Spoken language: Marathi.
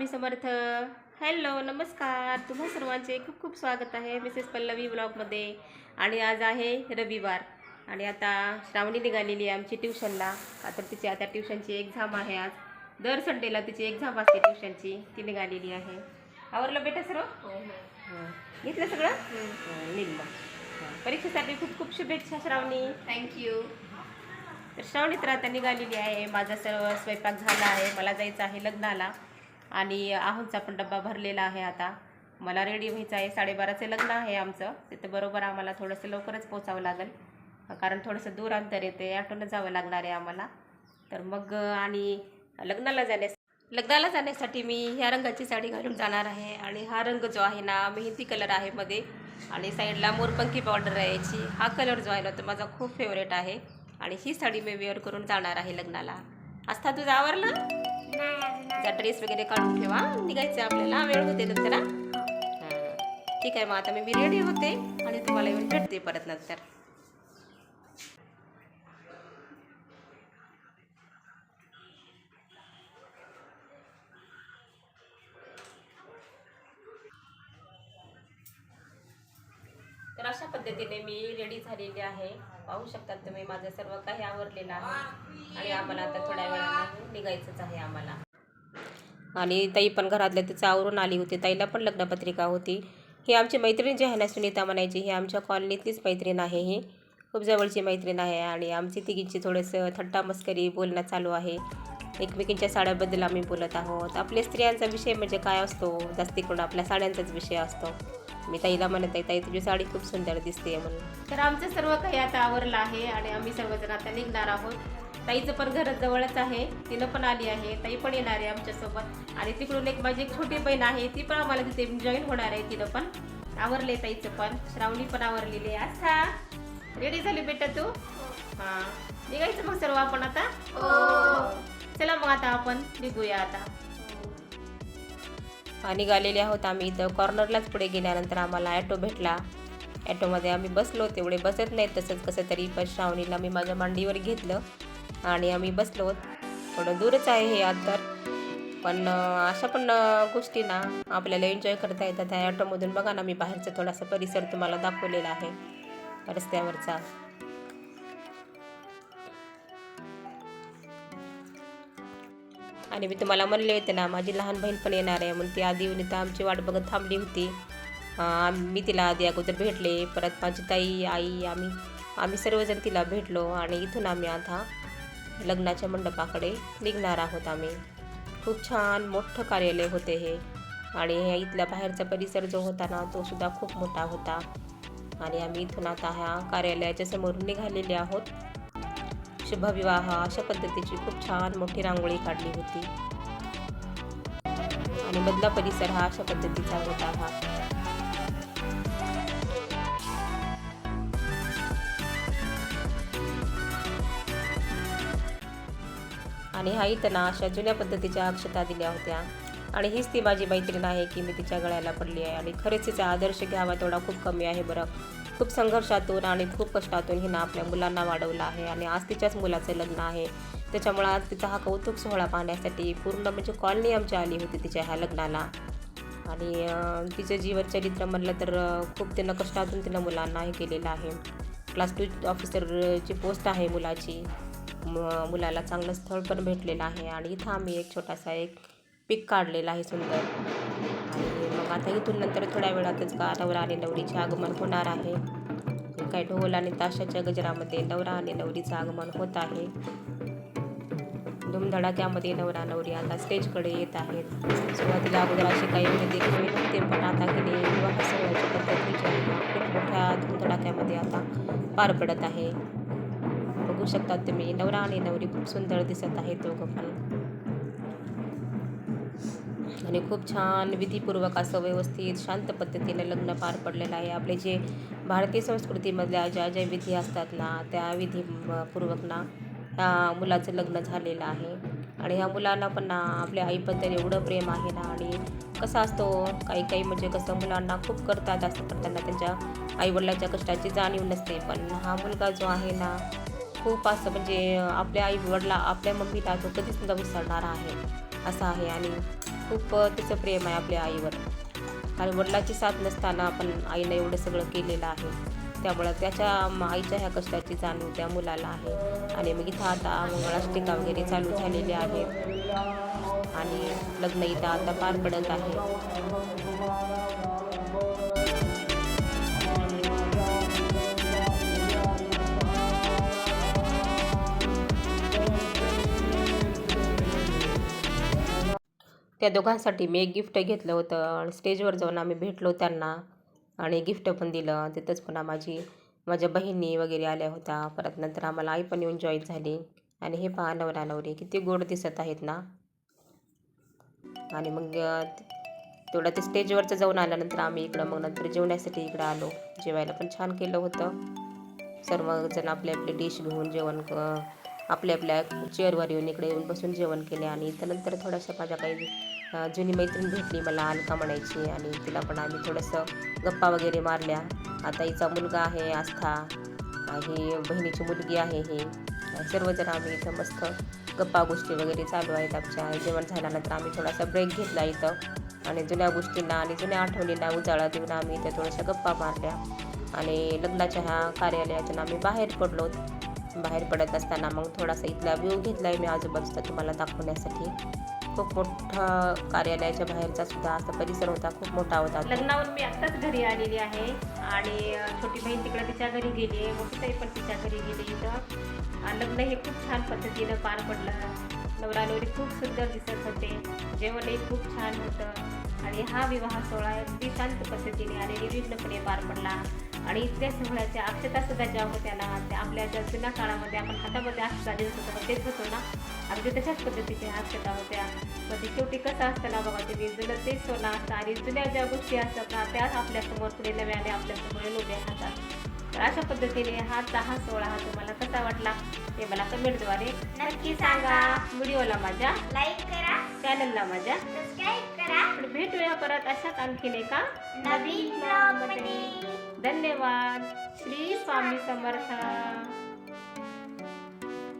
स्वामी समर्थ. हॅलो नमस्कार. तुम्हा सर्वांचे खूप खूप स्वागत आहे मिसेस पल्लवी ब्लॉगमध्ये आणि आज आहे रविवार. आणि आता श्रावणी निघालेली आहे आमची ट्युशनला आता तिची आता ट्युशनची एक्झाम आहे आज. दर संडेला तिची एक्झाम असते ट्युशनची ती निघालेली आहे. आवरलं बेटा सर्व? हं. घेतलं सगळं? हं, निघलं. हं. परीक्षेसाठी खूप खूप शुभेच्छा श्रावणी. थँक्यू तर श्रावणी तर आता निघालेली आहे. माझा सर्व स्वयंपाक झाला आहे. मला जायचं आहे लग्नाला. आणि आहोंचा पण डब्बा भरलेला आहे आता. मला रेडी व्हायचं आहे. साडेबाराचं लग्न आहे आमचं. तिथं बरोबर आम्हाला थोडंसं लवकरच पोचावं लागेल. कारण थोडंसं दूर अंतर येते. ॲटोनं जावं लागणार आहे आम्हाला. तर मग आणि लग्नाला जाण्यास लग्नाला जाण्यासाठी मी ह्या रंगाची साडी घालून जाणार आहे. आणि हा रंग जो आहे ना मेहंदी कलर आहे मध्ये. आणि साईडला मोरपंखी बॉर्डर आहे याची. हा कलर जो आहे ना तो माझा खूप फेवरेट आहे. आणि ही साडी मी वेअर करून जाणार आहे लग्नाला. आस्था तुझं आवरला? तुझा ड्रेस वगैरे काढून ठेवा. निघायचं आपल्याला. वेळ होते नंतर ठीक आहे मग आता मी रेडी होते आणि तुम्हाला येऊन भेटते परत नंतर. तर अशा पद्धतीने मी रेडी झालेली आहे. पाहू शकतात तुम्ही माझं सर्व काही आवरलेलं आहे. आणि आम्हाला आता थोड्या वेळाने निघायचंच आहे आम्हाला. आणि ताई पण घरातल्या तिचं आवरून आली होती. ताईला पण लग्नपत्रिका होती. ही आमची मैत्रीण जी आहे ना सुनीता म्हणायची ही आमच्या कॉलनीतलीच मैत्रीण आहे ही. खूप जवळची मैत्रीण आहे आणि आमची तिघींची थोडंसं थट्टा मस्करी बोलणं चालू आहे. एकमेकींच्या साड्याबद्दल आम्ही बोलत आहोत. आपल्या स्त्रियांचा विषय म्हणजे काय असतो? जास्ती करून आपल्या साड्यांचाच विषय असतो. मी ताईला म्हणत आहे ताई तुझी साडी खूप सुंदर दिसते म्हणून. तर आमचं सर्व काही आता आवरलं आहे आणि आम्ही सर्वजण आता निघणार आहोत. ताईचं पण घर जवळच आहे तिनं पण आली आहे ताई पण येणार आहे आमच्यासोबत. आणि तिकडून एक माझी एक छोटी बहीण आहे ती पण आम्हाला तिथे जॉईन होणार आहे तिनं पण. आवरले ताईचं पण श्रावणी पण आवरलेली आहे. अच्छा रेडी झाली बेटा तू? हां. निघायचं मग सर्व आपण आता? चला मग आता आपण निघूया आता. निघालेले आहोत आम्ही इथं. कॉर्नरलाच पुढे गेल्यानंतर आम्हाला ॲटो भेटला. ॲटोमध्ये आम्ही बसलो तेवढे बसत नाहीत तसंच कसं तरी पण श्रावणीला मी माझ्या मांडीवर घेतलं आणि आम्ही बसलो. थोडं दूरच आहे हे अंतर पण अशा पण गोष्टी ना आपल्याला एन्जॉय करता येतात. त्या ॲटोमधून बघा ना मी बाहेरचा थोडासा परिसर तुम्हाला दाखवलेला आहे. रस्त्यावरचा. आणि मी तुम्हाला म्हणले होते ना माझी लहान बहीण पण येणार आहे. म्हणून ती आधी येऊन इथं आमची वाट बघत थांबली होती. मी तिला आधी अगोदर भेटले परत माझी ताई आई आम्ही आम्ही सर्वजण तिला भेटलो आणि इथून आम्ही आता लग्नाच्या मंडपाकडे निघणार आहोत आम्ही. खूप छान मोठं कार्यालय होते हे. आणि हे इथल्या बाहेरचा परिसर जो होता ना तो सुद्धा खूप मोठा होता. आणि आम्ही इथून आता ह्या कार्यालयाच्या समोरून निघालेले आहोत. शुभविवाह. अशा पद्धतीची खूप छान मोठी रांगोळी काढली होती. आणि मधला परिसर हा अशा पद्धतीचा होता हा. आणि हा इथं अशा जुन्या पद्धतीच्या अक्षता दिल्या होत्या. आणि हीच ती माझी मैत्रीण आहे की मी तिच्या गळ्याला पडली आहे. आणि खरेच तिचा आदर्श घ्यावा तेवढा खूप कमी आहे बरं. खूप संघर्षातून आणि खूप कष्टातून हिनं आपल्या मुलांना वाढवलं आहे आणि आज तिच्याच मुलाचं लग्न आहे. त्याच्यामुळं आज तिचा हा कौतुक सोहळा पाहण्यासाठी पूर्ण म्हणजे कॉलनी आमची आली होती तिच्या ह्या लग्नाला. आणि तिचं जीवनचरित्र म्हणलं तर खूप तिनं कष्टातून तिनं मुलांना हे केलेलं आहे. क्लास टू ऑफिसरची पोस्ट आहे मुलाची. म- मुलाला चांगलं स्थळ पण भेटलेलं आहे आणि इथं आम्ही एक छोटासा एक पिक काढलेला आहे सुंदर. आणि मग आता इथून नंतर थोड्या वेळातच का नवरा आणि नवरीचे आगमन होणार आहे. काय ढोल आणि ताशाच्या गजरामध्ये नवरा आणि नवरीचं आगमन होत आहे. धुमधडाक्यामध्ये नवरा नवरी आता स्टेजकडे येत आहेत. सुरुवातीला अगोदर अशी काही एवढे देखील नव्हते पण आता की नाही विवाह सोहळ्याची पद्धत खूप मोठ्या धुमधडाक्यामध्ये आता पार पडत आहे. बघू शकतात तुम्ही नवरा आणि नवरी खूप सुंदर दिसत आहे दोघं पण. आणि खूप छान विधीपूर्वक असं व्यवस्थित शांत पद्धतीने लग्न पार पडलेलं आहे. आपले जे भारतीय संस्कृतीमधल्या ज्या ज्या विधी असतात ना त्या विधीपूर्वक ना ह्या मुलाचं लग्न झालेलं आहे. आणि ह्या मुलांना पण ना आपल्या आईबद्दल एवढं प्रेम आहे ना आणि कसा असतो काही काही म्हणजे कसं मुलांना खूप करतात असं करताना त्यांच्या आईवडिलांच्या कष्टाची जाणीव नसते. पण हा मुलगा जो आहे ना खूप असं म्हणजे आपल्या आईवडिला आपल्या मम्मीला तो कधीच न विसरणार आहे. असं आहे आणि खूप तिचं प्रेम आहे आपल्या आईवर. आणि वडिलाची साथ नसताना आपण आईनं एवढं सगळं केलेलं आहे. त्यामुळं त्याच्या आईच्या ह्या कष्टाची जाणीव त्या मुलाला आहे. आणि मग इथं आता मंगळाष्टिका वगैरे चालू झालेली आहे आणि लग्न इथं आता पार पडत आहे. त्या दोघांसाठी मी एक गिफ्ट घेतलं होतं आणि स्टेजवर जाऊन आम्ही भेटलो त्यांना आणि गिफ्ट पण दिलं. तिथंच पुन्हा माझी माझ्या बहिणी वगैरे आल्या होत्या. परत नंतर आम्हाला आई पण येऊन जॉईन झाली. आणि हे पहा नवरा नवरी किती गोड दिसत आहेत ना? आणि मग तेवढं ते स्टेजवरचं जाऊन आल्यानंतर आम्ही इकडं मग नंतर जेवण्यासाठी इकडं आलो. जेवायला पण छान केलं होतं. सर्वजण आपले आपले डिश घेऊन जेवण क- आपल्या आपल्या चेअरवर येऊन इकडे येऊन बसून जेवण केले आणि इथं नंतर थोड्याशा माझ्या काही जुनी मैत्रीण भेटली मला अलका म्हणायची आणि तिला पण आम्ही थोडंसं गप्पा वगैरे मारल्या. आता हिचा मुलगा आहे आस्था. ही बहिणीची मुलगी आहे हे. सर्वजण आम्ही इथं मस्त गप्पा गोष्टी वगैरे चालू आहेत आमच्या. जेवण झाल्यानंतर आम्ही थोडासा ब्रेक घेतला इथं. आणि जुन्या गोष्टींना आणि जुन्या आठवणींना उजाळा देऊन आम्ही इथं थोड्याशा गप्पा मारल्या. आणि लग्नाच्या ह्या कार्यालयातून आम्ही बाहेर पडलो. बाहेर पडत असताना मग थोडासा इथला व्ह्यू घेतला आहे मी आजूबाजूचा तुम्हाला दाखवण्यासाठी. खूप मोठा कार्यालयाच्या बाहेरचा सुद्धा असा परिसर होता खूप मोठा होता लग्नावर मी आत्ताच घरी आलेली आहे आणि छोटी बहीण तिकडे तिच्या घरी गेली आहे मोठी ताई पण तिच्या घरी गेली इथं. लग्न हे खूप छान पद्धतीनं पार पडलं. नवरा नवरी खूप सुंदर दिसत होते. जेवणही खूप छान होतं. आणि हा विवाह सोहळा अगदी शांत पद्धतीने आणि निर्विघ्नपणे पार पडला. आणि इथल्या सोहळ्याच्या अक्षता सुद्धा ज्या होत्या ना त्या आपल्या ज्या जुन्या काळामध्ये आपण हातामध्ये अक्षता देत होतो तेच होतो ना. अगदी तशाच पद्धतीच्या अक्षता होत्या. मग ते शेवटी कसं असतं ना बघा तुम्ही जुनं तेच सोनं असतं आणि जुन्या ज्या गोष्टी असतात ना त्याच आपल्यासमोर पुढे नव्याने आपल्यासमोर येऊन उभ्या राहतात. तर अशा पद्धतीने हा चहा सोहळा हा तुम्हाला कसा वाटला ते मला कमेंटद्वारे नक्की सांगा. व्हिडिओला माझ्या लाईक करा. चॅनलला माझ्या सबस्क्राईब करा. भेटूया परत अशाच आणखीन एका नवीन धन्यवाद. श्री स्वामी समर्थ.